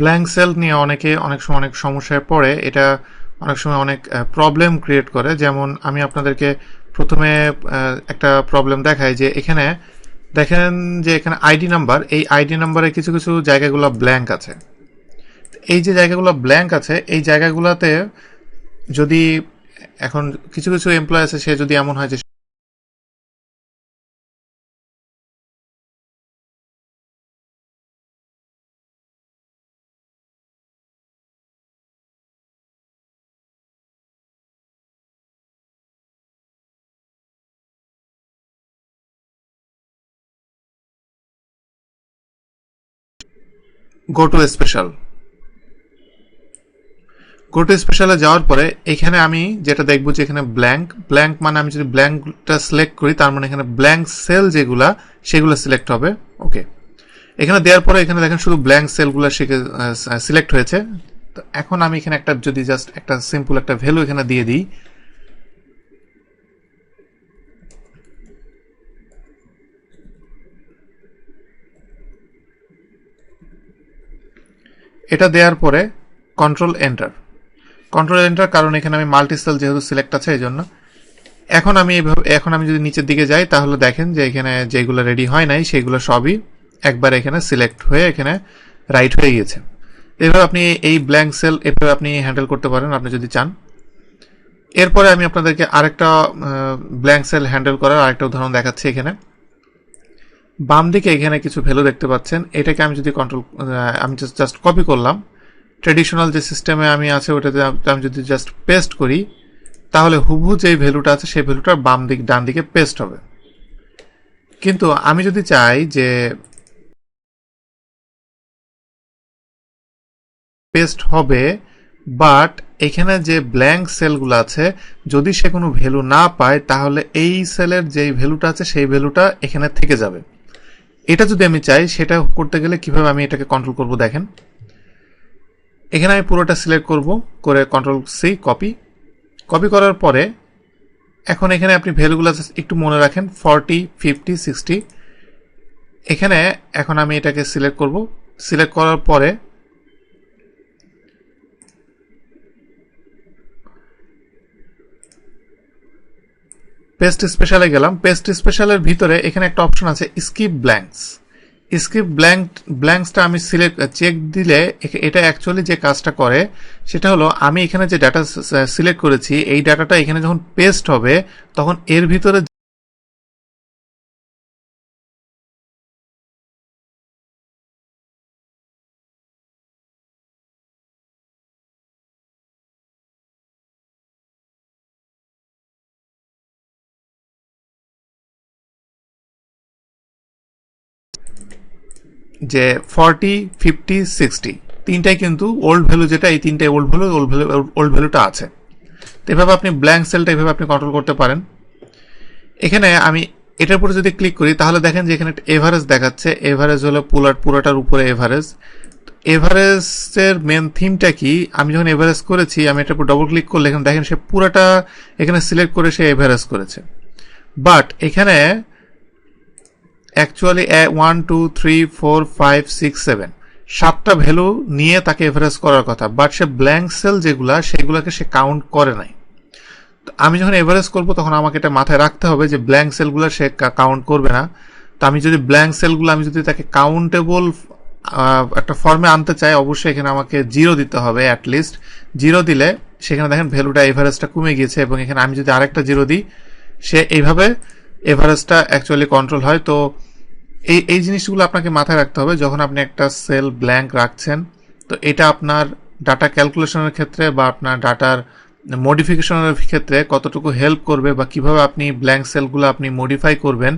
Blank sell নিয়ে অনেকে অনেক সময় অনেক সমস্যায় পড়ে। এটা অনেক সময় অনেক প্রবলেম ক্রিয়েট করে। যেমন আমি আপনাদেরকে প্রথমে একটা প্রবলেম দেখাই যে এখানে দেখেন যে এখানে আইডি নাম্বার এই আইডি নাম্বারে কিছু কিছু জায়গাগুলো ব্ল্যাঙ্ক আছে। এই যে জায়গাগুলো ব্ল্যাঙ্ক আছে, এই জায়গাগুলোতে যদি এখন কিছু কিছু এমপ্লয় আছে, সে যদি এমন হয় যে go to special go to স্পেশালে যাওয়ার পরে, এখানে আমি যেটা দেখব যে এখানে ব্ল্যাঙ্ক ব্ল্যাঙ্ক মানে আমি যদি ব্ল্যাঙ্কটা সিলেক্ট করি, তার মানে এখানে ব্ল্যাঙ্ক সেল যেগুলা, সেগুলো সিলেক্ট হবে। ওকে এখানে দেওয়ার পরে এখানে দেখেন শুধু ব্ল্যাঙ্ক সেলগুলো সিলেক্ট হয়েছে। তো এখন আমি এখানে একটা, যদি জাস্ট একটা সিম্পল একটা ভ্যালু এখানে দিয়ে দিই এটা দেওয়ার পরে কন্ট্রোল এন্টার কন্ট্রোল এন্টার কারণ এখানে আমি মাল্টি সেল যেহেতু সিলেক্ট আছে এই জন্য এখন আমি এইভাবে এখন আমি যদি নিচের দিকে যাই, তাহলে দেখেন যে এখানে যেগুলো রেডি হয় নাই, সেগুলো সবই একবার এখানে সিলেক্ট হয়ে এখানে রাইট হয়ে গিয়েছে। এভাবে আপনি এই ব্ল্যাঙ্ক সেল এভাবে আপনি হ্যান্ডেল করতে পারেন, আপনি যদি চান। এরপরে আমি আপনাদেরকে আরেকটা ব্ল্যাঙ্ক সেল হ্যান্ডেল করার আরেকটা উদাহরণ দেখাচ্ছি এখানে। বাম দিকে এখানে কিছু ভ্যালু দেখতে পাচ্ছেন। এটাকে আমি যদি কন্ট্রোল আমি জাস্ট কপি করলাম। ট্রেডিশনাল যে সিস্টেমে আমি আছে, ওটাতে আমি যদি জাস্ট পেস্ট করি, তাহলে হুবহু যে ভ্যালুটা আছে, সেই ভ্যালুটা বাম দিক, ডান দিকে পেস্ট হবে। কিন্তু আমি যদি চাই যে পেস্ট হবে বাট এখানে যে ব্ল্যাঙ্ক সেলগুলো আছে, যদি সে কোনো ভ্যালু না পায়, তাহলে এই সেলের যেই ভ্যালুটা আছে, সেই ভ্যালুটা এখানে থেকে যাবে। এটা যদি আমি চাই, সেটা করতে গেলে কীভাবে আমি এটাকে কন্ট্রোল করব দেখেন। এখানে আমি পুরোটা সিলেক্ট করব, করে কন্ট্রোল সি কপি কপি করার পরে, এখন এখানে আপনি ভ্যালুগুলো একটু মনে রাখেন ফর্টি ফিফটি সিক্সটি এখানে এখন আমি এটাকে সিলেক্ট করব। সিলেক্ট করার পরে পেস্ট স্পেশালে গেলাম। পেস্ট স্পেশালের ভিতরে এখানে একটা অপশন আছে স্কিপ ব্ল্যাঙ্কস স্কিপ ব্ল্যাঙ্ক ব্ল্যাঙ্কসটা আমি সিলেক্ট চেক দিলে এটা অ্যাকচুয়ালি যে কাজটা করে, সেটা হলো আমি এখানে যে ডাটা সিলেক্ট করেছি, এই ডাটাটা এখানে যখন পেস্ট হবে, তখন এর ভিতরে যে ফর্টি ফিফটি সিক্সটি তিনটাই কিন্তু ওল্ড ভ্যালু যেটা, এই তিনটাই old value old value old ভ্যালুটা আছে। তো এভাবে আপনি ব্ল্যাঙ্ক সেলটা এভাবে আপনি কন্ট্রোল করতে পারেন। এখানে আমি এটার উপরে যদি ক্লিক করি, তাহলে দেখেন যে এখানে এভারেজ দেখাচ্ছে। এভারেজ হলো পুলার, পুরোটার উপরে এভারেজ এভারেজের মেন থিমটা কি? আমি যখন এভারেজ করেছি, আমি এটার উপর ডবল ক্লিক করলে এখানে দেখেন সে পুরোটা এখানে সিলেক্ট করে সে এভারেজ করেছে। বাট এখানে actually one two three four five six seven সাতটা ভ্যালু নিয়ে তাকে এভারেজ করার কথা বাট সে ব্ল্যাঙ্ক সেল যেগুলা, সেগুলোকে সে কাউন্ট করে নাই। তো আমি যখন এভারেজ করব, তখন আমাকে এটা মাথায় রাখতে হবে যে ব্ল্যাঙ্ক সেলগুলো সে কাউন্ট করবে না। তো আমি যদি ব্ল্যাঙ্ক সেলগুলো আমি যদি তাকে কাউন্টেবল একটা ফর্মে আনতে চাই, অবশ্যই এখানে আমাকে জিরো দিতে হবে অ্যাটলিস্ট জিরো দিলে সেখানে দেখেন ভ্যালুটা এভারেজটা কমে গিয়েছে, এবং এখানে আমি যদি আরেকটা জিরো দিই, সে এইভাবে এভারেজটা অ্যাকচুয়ালি কন্ট্রোল হয়। তো এই এই জিনিসগুলো আপনাকে মাথায় রাখতে হবে যখন আপনি একটা সেল ব্ল্যাঙ্ক রাখছেন। তো এটা আপনার ডাটা ক্যালকুলেশনের ক্ষেত্রে বা আপনার ডাটার মডিফিকেশনের ক্ষেত্রে কতটুকু হেল্প করবে বা কীভাবে আপনি ব্ল্যাঙ্ক সেলগুলো আপনি মডিফাই করবেন,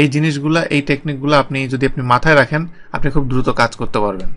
এই জিনিসগুলো, এই টেকনিকগুলো আপনি যদি আপনি মাথায় রাখেন, আপনি খুব দ্রুত কাজ করতে পারবেন।